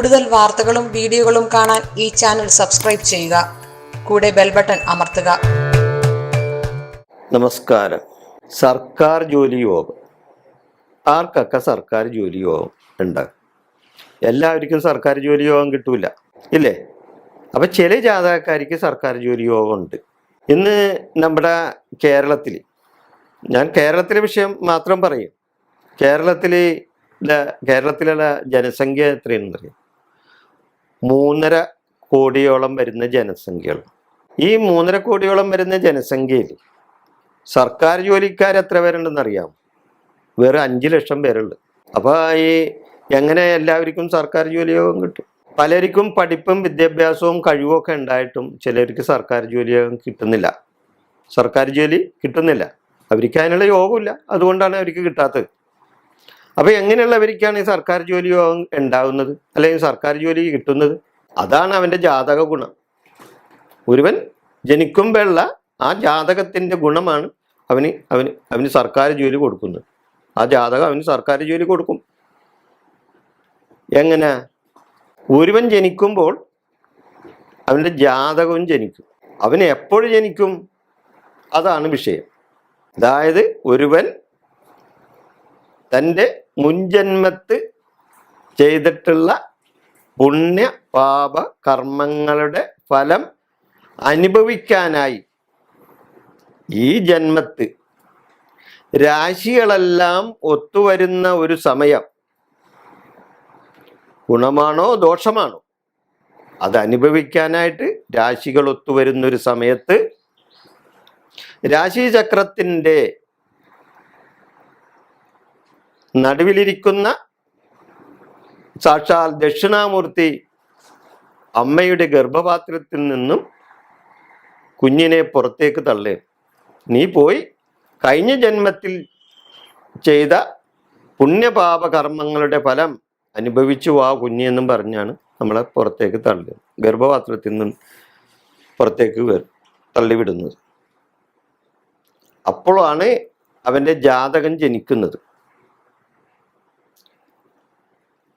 കൂടുതൽ വാർത്തകളും വീഡിയോകളും കാണാൻ ഈ ചാനൽ സബ്സ്ക്രൈബ് ചെയ്യുക. കൂടെ ബെൽ ബട്ടൺ അമർത്തുക. നമസ്കാരം. സർക്കാർ ജോലി യോഗം. ആർക്കൊക്കെ സർക്കാർ ജോലി യോഗം ഉണ്ടാകും എല്ലാവർക്കും സർക്കാർ ജോലി യോഗം കിട്ടൂല. ഇല്ലേ? അപ്പൊ ചില ജാതകക്കാർക്ക് സർക്കാർ ജോലി യോഗം ഉണ്ട്. ഇന്ന് നമ്മുടെ കേരളത്തിൽ ഞാൻ കേരളത്തിലെ വിഷയം മാത്രം പറയും. കേരളത്തിൽ കേരളത്തിലുള്ള ജനസംഖ്യ എത്രയാണെന്നറിയാം മൂന്നര കോടിയോളം വരുന്ന ജനസംഖ്യകൾ. ഈ മൂന്നര കോടിയോളം വരുന്ന ജനസംഖ്യയിൽ സർക്കാർ ജോലിക്കാർ എത്ര പേരുണ്ടെന്ന് അറിയാം വേറെ അഞ്ച് ലക്ഷം പേരുണ്ട്. അപ്പോൾ ഈ എങ്ങനെ എല്ലാവർക്കും സർക്കാർ ജോലിയോഗം കിട്ടും? പലർക്കും പഠിപ്പും വിദ്യാഭ്യാസവും കഴിവുമൊക്കെ ഉണ്ടായിട്ടും ചിലർക്ക് സർക്കാർ ജോലിയോഗം കിട്ടുന്നില്ല. സർക്കാർ ജോലി കിട്ടുന്നില്ല. അവർക്ക് അതിനുള്ള യോഗമില്ല. അതുകൊണ്ടാണ് അവർക്ക് കിട്ടാത്തത്. അപ്പോൾ എങ്ങനെയുള്ളവർക്കാണ് ഈ സർക്കാർ ജോലി ഉണ്ടാവുന്നത്? അല്ലെങ്കിൽ സർക്കാർ ജോലി കിട്ടുന്നത്? അതാണ് അവന്റെ ജാതക ഗുണം. ഒരുവൻ ജനിക്കുമ്പോഴുള്ള ആ ജാതകത്തിന്റെ ഗുണമാണ് അവന് അവന് അവന് സർക്കാർ ജോലി കൊടുക്കുന്നത്. ആ ജാതകം അവന് സർക്കാർ ജോലി കൊടുക്കും. എങ്ങനെ? ഒരുവൻ ജനിക്കുമ്പോൾ അവന്റെ ജാതകവും ജനിക്കും. അവൻ എപ്പോൾ ജനിക്കും? അതാണ് വിഷയം. അതായത് ഒരുവൻ തന്റെ മുൻജന്മത്ത് ചെയ്തിട്ടുള്ള പുണ്യ പാപ കർമ്മങ്ങളുടെ ഫലം അനുഭവിക്കാനായി ഈ ജന്മത്ത് രാശികളെല്ലാം ഒത്തുവരുന്ന ഒരു സമയം. ഗുണമാണോ ദോഷമാണോ? അത് രാശികൾ ഒത്തുവരുന്നൊരു സമയത്ത് രാശിചക്രത്തിന്റെ നടുവിലിരിക്കുന്ന സാക്ഷാൽ ദക്ഷിണാമൂർത്തി അമ്മയുടെ ഗർഭപാത്രത്തിൽ നിന്നും കുഞ്ഞിനെ പുറത്തേക്ക് തള്ളേ. നീ പോയി കഴിഞ്ഞ ജന്മത്തിൽ ചെയ്ത പുണ്യപാപകർമ്മങ്ങളുടെ ഫലം അനുഭവിച്ചു വാ കുഞ്ഞെന്നും പറഞ്ഞാണ് നമ്മളെ പുറത്തേക്ക് തള്ളുക ഗർഭപാത്രത്തിൽ നിന്ന് പുറത്തേക്ക് തള്ളിവിടുന്നത്. അപ്പോഴാണ് അവന്റെ ജാതകം ജനിക്കുന്നത്.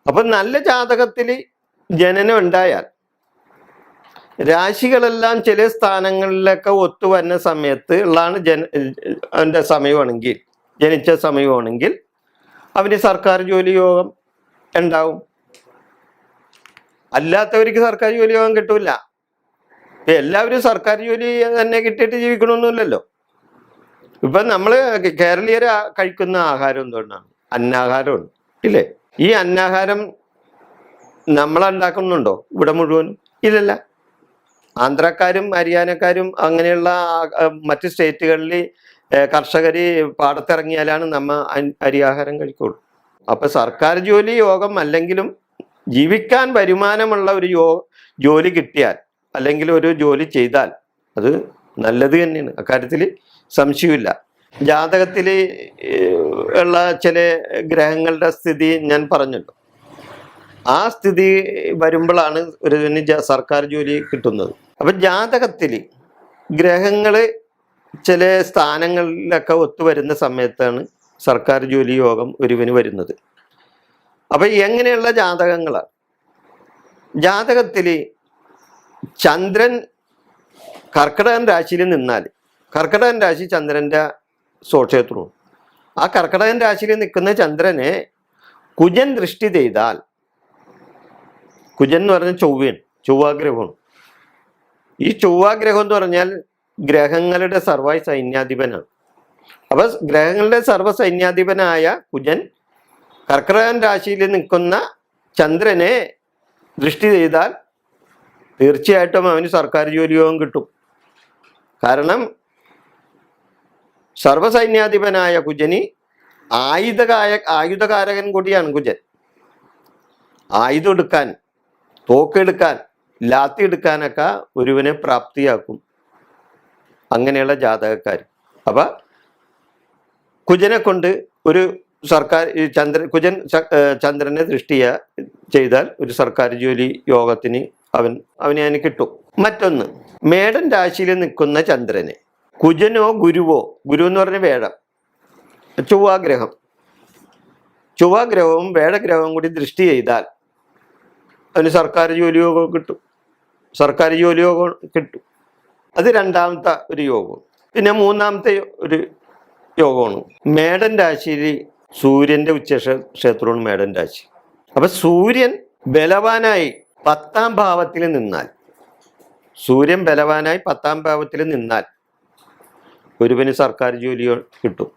അപ്പൊ നല്ല ജാതകത്തിൽ ജനനം ഉണ്ടായാൽ രാശികളെല്ലാം ചില സ്ഥാനങ്ങളിലൊക്കെ ഒത്തുവരുന്ന സമയത്ത് ഉള്ളതാണ് ജന അവന്റെ സമയമാണെങ്കിൽ ജനിച്ച സമയമാണെങ്കിൽ അവന് സർക്കാർ ജോലി യോഗം ഉണ്ടാവും. അല്ലാത്തവർക്ക് സർക്കാർ ജോലി യോഗം കിട്ടൂല. ഇപ്പൊ എല്ലാവരും സർക്കാർ ജോലി തന്നെ കിട്ടിയിട്ട് ജീവിക്കണമെന്നില്ലല്ലോ ഇപ്പൊ നമ്മൾ കേരളീയർ കഴിക്കുന്ന ആഹാരം എന്തുകൊണ്ടാണ്? അന്നാഹാരമാണ് ഇല്ലേ? ഈ അന്നാഹാരം നമ്മളുണ്ടാക്കുന്നുണ്ടോ ഇവിടെ മുഴുവൻ ഇല്ലല്ല. ആന്ധ്രക്കാരും ഹരിയാനക്കാരും അങ്ങനെയുള്ള മറ്റു സ്റ്റേറ്റുകളിൽ കർഷകർ പാടത്തിറങ്ങിയാലാണ് നമ്മ അരിയാഹാരം കഴിക്കുള്ളൂ. അപ്പൊ സർക്കാർ ജോലി യോഗം അല്ലെങ്കിലും ജീവിക്കാൻ വരുമാനമുള്ള ഒരു യോ ജോലി കിട്ടിയാൽ അല്ലെങ്കിൽ ഒരു ജോലി ചെയ്താൽ അത് നല്ലത് തന്നെയാണ്. അക്കാര്യത്തിൽ സംശയമില്ല ജാതകത്തിൽ ഉള്ള ചില ഗ്രഹങ്ങളുടെ സ്ഥിതി ഞാൻ പറഞ്ഞല്ലോ. ആ സ്ഥിതി വരുമ്പോഴാണ് ഒരു സർക്കാർ ജോലി കിട്ടുന്നത്. അപ്പൊ ജാതകത്തിൽ ഗ്രഹങ്ങൾ ചില സ്ഥാനങ്ങളിലൊക്കെ ഒത്തുവരുന്ന സമയത്താണ് സർക്കാർ ജോലി യോഗം ഒരുവിന് വരുന്നത്. അപ്പൊ എങ്ങനെയുള്ള ജാതകങ്ങളാണ്? ജാതകത്തിൽ ചന്ദ്രൻ കർക്കിടകൻ രാശിയിൽ നിന്നാൽ കർക്കിടകൻ രാശി ചന്ദ്രന്റെ സ്വക്ഷേത്രവും. ആ കർക്കടകൻ രാശിയിൽ നിൽക്കുന്ന ചന്ദ്രനെ കുജൻ ദൃഷ്ടി ചെയ്താൽ കുജൻ എന്ന് പറഞ്ഞ ചൊവ്വൻ ചൊവ്വാഗ്രഹമാണ്. ഈ ചൊവ്വാഗ്രഹം എന്ന് പറഞ്ഞാൽ ഗ്രഹങ്ങളുടെ സർവ സൈന്യാധിപനാണ് അപ്പൊ ഗ്രഹങ്ങളുടെ സർവ സൈന്യാധിപനായ കുജൻ കർക്കടകൻ രാശിയിൽ നിൽക്കുന്ന ചന്ദ്രനെ ദൃഷ്ടി ചെയ്താൽ തീർച്ചയായിട്ടും അവന് സർക്കാർ ജോലിയോഗം കിട്ടും. കാരണം സർവസൈന്യാധിപനായ കുജനി ആയുധകായ ആയുധകാരകൻ കൂടിയാണ് കുജൻ. ആയുധം എടുക്കാൻ തോക്കെടുക്കാൻ ലാത്തി എടുക്കാനൊക്കെ ഒരുവനെ പ്രാപ്തിയാക്കും. അങ്ങനെയുള്ള ജാതകക്കാർ. അപ്പൊ കുജനെ കൊണ്ട് ഒരു സർക്കാർ ചന്ദ്ര കുജൻ ചന്ദ്രനെ ദൃഷ്ടിയ ചെയ്താൽ ഒരു സർക്കാർ ജോലി യോഗത്തിന് അവൻ അവനെ അതിന് കിട്ടും. മറ്റൊന്ന് മേടൻ രാശിയിൽ നിൽക്കുന്ന ചന്ദ്രനെ. കുജനോ ഗുരുവോ? ഗുരു എന്ന് പറഞ്ഞ വേഴം ചൊവ്വാഗ്രഹം. ചൊവ്വാഗ്രഹവും വേഴഗ്രഹവും കൂടി ദൃഷ്ടി ചെയ്താൽ അതിന് സർക്കാർ ജോലി യോഗം കിട്ടും. സർക്കാർ ജോലി യോഗം കിട്ടും. അത് രണ്ടാമത്തെ ഒരു യോഗം. പിന്നെ മൂന്നാമത്തെ ഒരു യോഗമാണ്. മേടൻ രാശിയിൽ സൂര്യന്റെ ഉച്ച ക്ഷേത്രമാണ് മേടൻ രാശി. അപ്പൊ സൂര്യൻ ബലവാനായി പത്താം ഭാവത്തിൽ നിന്നാൽ സൂര്യൻ ബലവാനായി പത്താം ഭാവത്തിൽ നിന്നാൽ ഒരുവന് സർക്കാർ ജോലി കിട്ടും.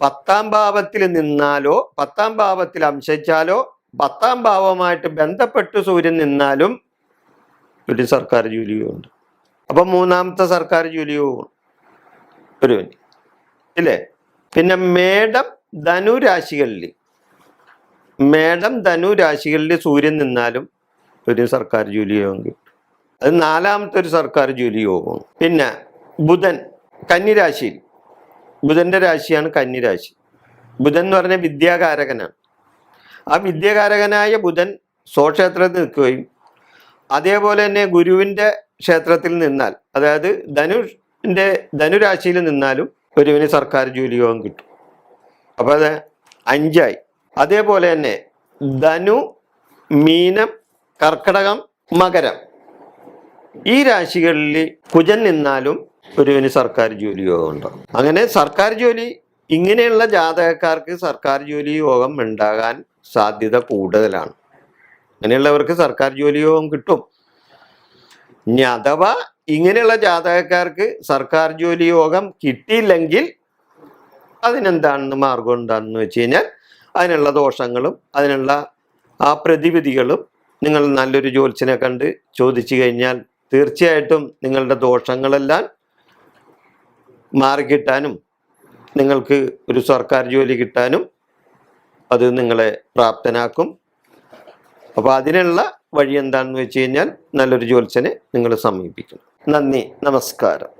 പത്താം ഭാവത്തിൽ നിന്നാലോ പത്താം ഭാവത്തിൽ അംശിച്ചാലോ പത്താം ഭാവമായിട്ട് ബന്ധപ്പെട്ട് സൂര്യൻ നിന്നാലും ഒരു സർക്കാർ ജോലിയോ ഉണ്ട്. അപ്പൊ മൂന്നാമത്തെ സർക്കാർ ജോലിയോ ഒരുവന് ഇല്ലേ? പിന്നെ മേടം ധനു രാശികളിൽ മേടം ധനു രാശികളിൽ സൂര്യൻ നിന്നാലും ഒരു സർക്കാർ ജോലിയോ കിട്ടും. അത് നാലാമത്തെ ഒരു സർക്കാർ ജോലി യോഗമാണ്. പിന്നെ ബുധൻ കന്നിരാശിയിൽ. ബുധന്റെ രാശിയാണ് കന്നിരാശി. ബുധൻ എന്ന് പറഞ്ഞ വിദ്യാകാരകനാണ്. ആ വിദ്യാകാരകനായ ബുധൻ സ്വക്ഷേത്രത്തിൽ നിൽക്കുകയും അതേപോലെ തന്നെ ഗുരുവിന്റെ ക്ഷേത്രത്തിൽ നിന്നാൽ അതായത് ധനുഷിന്റെ ധനുരാശിയിൽ നിന്നാലും ഗുരുവിന് സർക്കാർ ജോലി യോഗം കിട്ടും. അപ്പോൾ അത് അഞ്ചായി. അതേപോലെ തന്നെ ധനു മീനം കർക്കടകം മകരം. ഈ രാശികളിൽ കുജൻ നിന്നാലും ഒരുവിന് സർക്കാർ ജോലി യോഗം ഉണ്ടാകും അങ്ങനെ സർക്കാർ ജോലി ഇങ്ങനെയുള്ള ജാതകക്കാർക്ക് സർക്കാർ ജോലി യോഗം ഉണ്ടാകാൻ സാധ്യത കൂടുതലാണ്. അങ്ങനെയുള്ളവർക്ക് സർക്കാർ ജോലി യോഗം കിട്ടും. ഇനി അഥവാ ഇങ്ങനെയുള്ള ജാതകക്കാർക്ക് സർക്കാർ ജോലി യോഗം കിട്ടിയില്ലെങ്കിൽ അതിനെന്താണെന്ന് മാർഗം എന്താണെന്ന് വെച്ച് കഴിഞ്ഞാൽ അതിനുള്ള ദോഷങ്ങളും അതിനുള്ള ആ പ്രതിവിധികളും നിങ്ങൾ നല്ലൊരു ജ്യോത്സ്യനെ കണ്ട് ചോദിച്ചു കഴിഞ്ഞാൽ തീർച്ചയായിട്ടും നിങ്ങളുടെ ദോഷങ്ങളെല്ലാം മാറിക്കിട്ടാനും നിങ്ങൾക്ക് ഒരു സർക്കാർ ജോലി കിട്ടാനും അത് നിങ്ങളെ പ്രാപ്തനാക്കും. അപ്പോൾ അതിനുള്ള വഴി എന്താണെന്ന് വെച്ച് കഴിഞ്ഞാൽ നല്ലൊരു ജോത്സനെ നിങ്ങൾ സമീപിക്കണം. നന്ദി നമസ്കാരം.